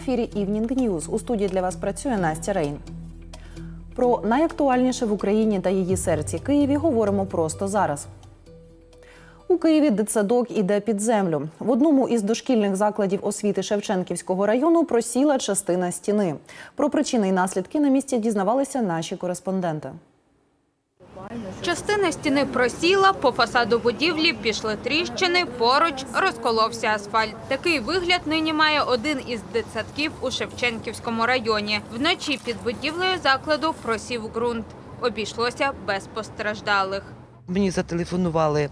Ефірі Evening News. У студії для вас працює Настя Рейн. Про найактуальніше в Україні та її серці Києві говоримо просто зараз. У Києві дитсадок іде під землю. В одному із дошкільних закладів освіти Шевченківського району просіла частина стіни. Про причини і наслідки на місці дізнавалися наші кореспонденти. Частина стіни просіла, по фасаду будівлі пішли тріщини, поруч розколовся асфальт. Такий вигляд нині має один із дитсадків у Шевченківському районі. Вночі під будівлею закладу просів ґрунт. Обійшлося без постраждалих. Мені зателефонували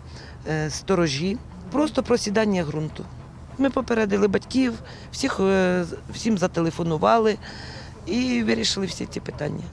е, сторожі просто про сідання ґрунту. Ми попередили батьків, всіх, е, всім зателефонували і вирішили всі ці питання.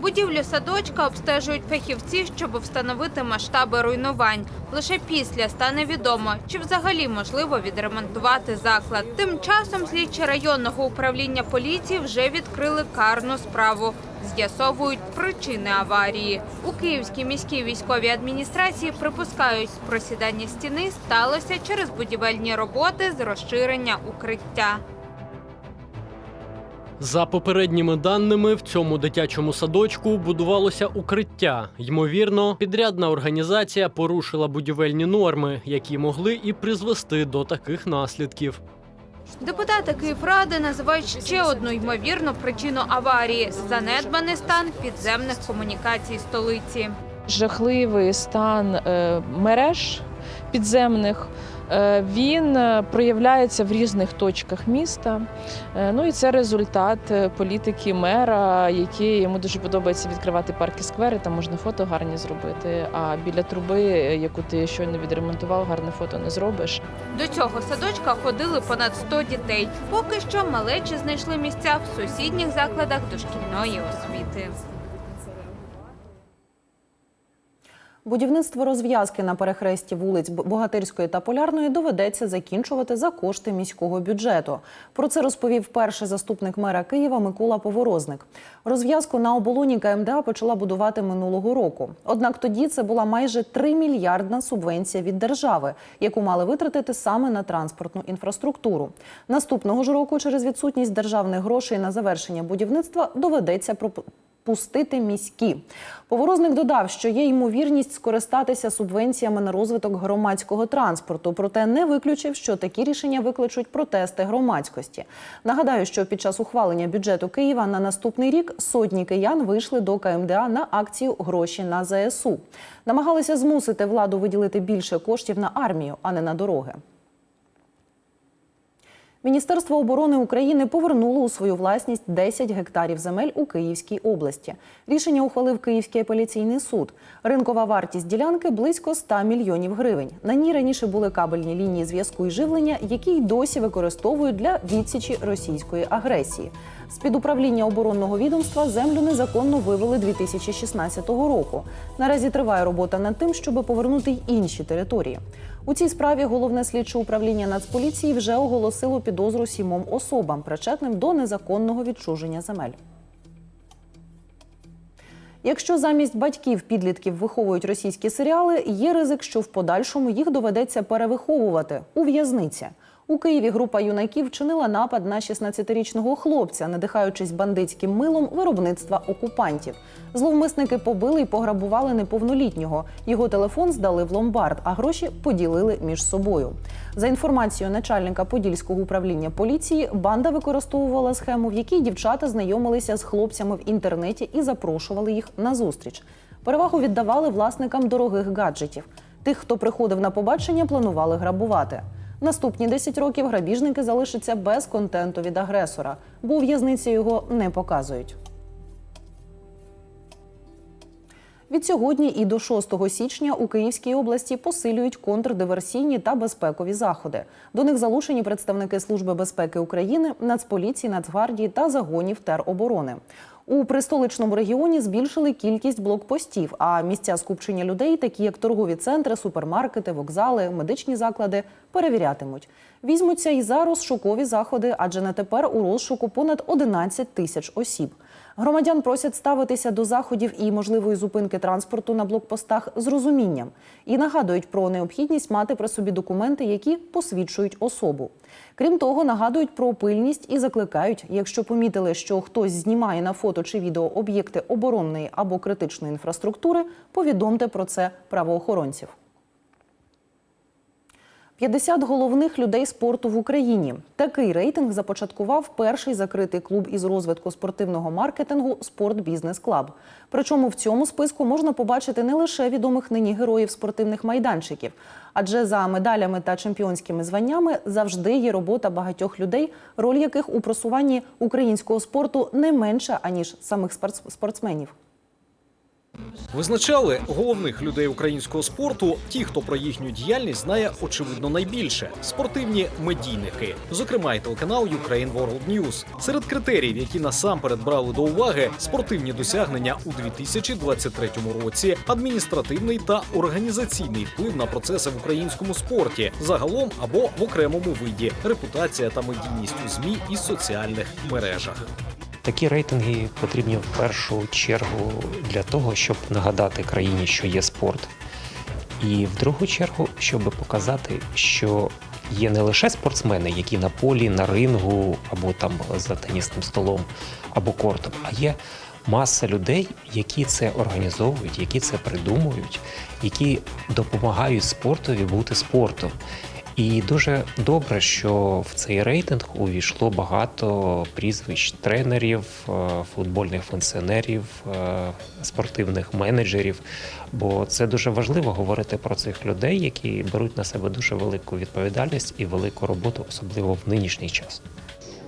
Будівлю садочка обстежують фахівці, щоб встановити масштаби руйнувань. Лише після стане відомо, чи взагалі можливо відремонтувати заклад. Тим часом слідчі районного управління поліції вже відкрили карну справу. З'ясовують причини аварії. У Київській міській військовій адміністрації припускають, просідання стіни сталося через будівельні роботи з розширення укриття. За попередніми даними, в цьому дитячому садочку будувалося укриття. Ймовірно, підрядна організація порушила будівельні норми, які могли і призвести до таких наслідків. Депутати Київради називають ще одну ймовірну причину аварії занедбаний стан підземних комунікацій столиці. жахливий стан е, мереж підземних. Е, Він е, проявляється в різних точках міста. Е, Ну і це результат політики мера, який йому дуже подобається відкривати парки сквери. Там можна фото гарні зробити. А біля труби, яку ти щойно відремонтував, гарне фото не зробиш. До цього садочка ходили понад 100 дітей. Поки що малечі знайшли місця в сусідніх закладах дошкільної освіти. Будівництво розв'язки на перехресті вулиць Богатирської та Полярної доведеться закінчувати за кошти міського бюджету. Про це розповів перший заступник мера Києва Микола Поворозник. Розв'язку на оболоні КМДА почала будувати минулого року. Однак тоді це була майже 3 мільярдна субвенція від держави, яку мали витратити саме на транспортну інфраструктуру. Наступного ж року, через відсутність державних грошей на завершення будівництва, доведеться пустити міські. Поворозник додав, що є ймовірність скористатися субвенціями на розвиток громадського транспорту, проте не виключив, що такі рішення викличуть протести громадськості. Нагадаю, що під час ухвалення бюджету Києва на наступний рік сотні киян вийшли до КМДА на акцію Гроші на ЗСУ. Намагалися змусити владу виділити більше коштів на армію, а не на дороги. Міністерство оборони України повернуло у свою власність 10 гектарів земель у Київській області. Рішення ухвалив Київський апеляційний суд. Ринкова вартість ділянки близько 100 мільйонів гривень. На ній раніше були кабельні лінії зв'язку і живлення, які й досі використовують для відсічі російської агресії. З під управління оборонного відомства землю незаконно вивели 2016 року. Наразі триває робота над тим, щоб повернути й інші території. У цій справі головне слідче управління Нацполіції вже оголосило підозру сімом особам, причетним до незаконного відчуження земель. Якщо замість батьків підлітків виховують російські серіали, є ризик, що в подальшому їх доведеться перевиховувати у в'язниці. У Києві група юнаків вчинила напад на 16-річного хлопця, надихаючись бандитським милом виробництва окупантів. Зловмисники побили і пограбували неповнолітнього. Його телефон здали в ломбард, а гроші поділили між собою. За інформацією начальника Подільського управління поліції, банда використовувала схему, в якій дівчата знайомилися з хлопцями в інтернеті і запрошували їх на зустріч. Перевагу віддавали власникам дорогих гаджетів. Тих, хто приходив на побачення, планували грабувати. Наступні 10 років грабіжники залишаться без контенту від агресора, бо у в'язниці його не показують. Від сьогодні і до 6 січня у Київській області посилюють контрдиверсійні та безпекові заходи. До них залучені представники Служби безпеки України, Нацполіції, Нацгвардії та загонів тероборони. У пристоличному регіоні збільшили кількість блокпостів, а місця скупчення людей, такі як торгові центри, супермаркети, вокзали, медичні заклади, перевірятимуть. Візьмуться і за розшукові заходи, адже на тепер у розшуку понад 11 тисяч осіб. Громадян просять ставитися до заходів і можливої зупинки транспорту на блокпостах з розумінням і нагадують про необхідність мати при собі документи, які посвідчують особу. Крім того, нагадують про пильність і закликають, якщо помітили, що хтось знімає на фото чи відео об'єкти оборонної або критичної інфраструктури, повідомте про це правоохоронців. 50 головних людей спорту в Україні. Такий рейтинг започаткував перший закритий клуб із розвитку спортивного маркетингу Спорт Бізнес Клаб. Причому в цьому списку можна побачити не лише відомих нині героїв спортивних майданчиків, адже за медалями та чемпіонськими званнями завжди є робота багатьох людей, роль яких у просуванні українського спорту не менша аніж самих спортс- спортсменів. Визначали головних людей українського спорту. Ті, хто про їхню діяльність знає очевидно найбільше спортивні медійники, зокрема й телеканал Ukraine World News. Серед критеріїв, які насамперед брали до уваги, спортивні досягнення у 2023 році, адміністративний та організаційний вплив на процеси в українському спорті, загалом або в окремому виді, репутація та медійність у змі і соціальних мережах. Такі рейтинги потрібні в першу чергу для того, щоб нагадати країні, що є спорт. І в другу чергу, щоб показати, що є не лише спортсмени, які на полі, на рингу або там за тенісним столом або кортом, а є маса людей, які це організовують, які це придумують, які допомагають спортові бути спортом. І дуже добре, що в цей рейтинг увійшло багато прізвищ тренерів, е, футбольних функціонерів, е, спортивних менеджерів. Бо це дуже важливо говорити про цих людей, які беруть на себе дуже велику відповідальність і велику роботу, особливо в нинішній час.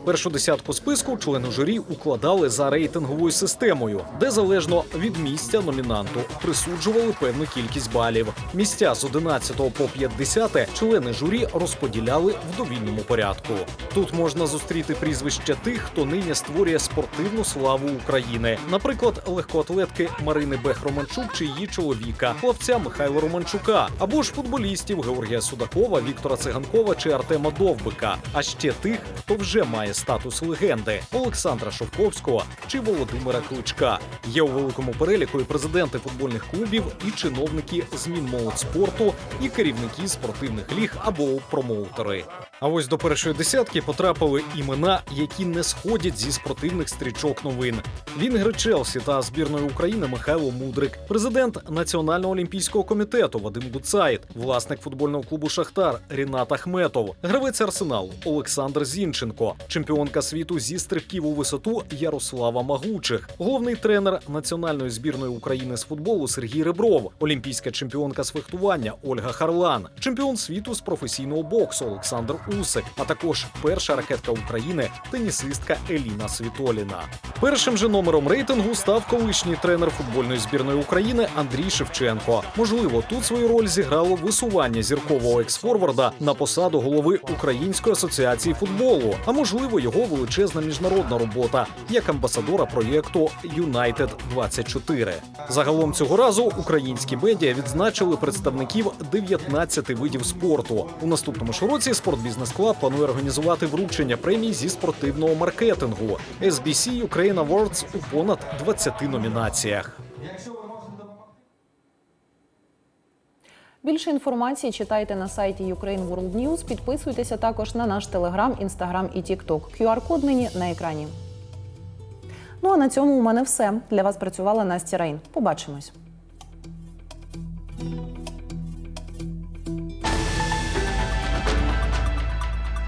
Першу десятку списку члени журі укладали за рейтинговою системою, де залежно від місця номінанту присуджували певну кількість балів. Місця з 11 по 50 члени журі розподіляли в довільному порядку. Тут можна зустріти прізвища тих, хто нині створює спортивну славу України, наприклад, легкоатлетки Марини Бех-Романчук чи її чоловіка, плавця Михайла Романчука, або ж футболістів Георгія Судакова, Віктора Циганкова чи Артема Довбика, а ще тих, хто вже має статус легенди Олександра Шовковського чи Володимира Кличка. Є у великому переліку і президенти футбольних клубів, і чиновники змін молодь і керівники спортивних ліг або промоутери. А ось до першої десятки потрапили імена, які не сходять зі спортивних стрічок новин. Вінгер Челсі та збірної України Михайло Мудрик, президент Національного олімпійського комітету Вадим Гуцайт, власник футбольного клубу Шахтар Рінат Ахметов, гравець Арсеналу Олександр Зінченко, чемпіонка світу зі стрибків у висоту Ярослава Магучих, головний тренер національної збірної України з футболу Сергій Ребров, олімпійська чемпіонка з фехтування Ольга Харлан, чемпіон світу з професійного боксу Олександр Усик, а також перша ракетка України тенісистка Еліна Світоліна. Першим же номером рейтингу став колишній тренер футбольної збірної України Андрій Шевченко. Можливо, тут свою роль зіграло висування зіркового ексфорварда на посаду голови Української асоціації футболу, а можливо, його величезна міжнародна робота як амбасадора проєкту Юнайтед 24 Загалом цього разу українські медіа відзначили представників 19 видів спорту. У наступному ж році Спортбізнес Клаб планує організувати вручення премій зі спортивного маркетингу SBC Ukraine Awards у понад 20 номінаціях. Більше інформації читайте на сайті Ukraine World News. Підписуйтеся також на наш телеграм, інстаграм і тікток. QR-код нині на екрані. Ну а на цьому у мене все. Для вас працювала Настя Рейн. Побачимось.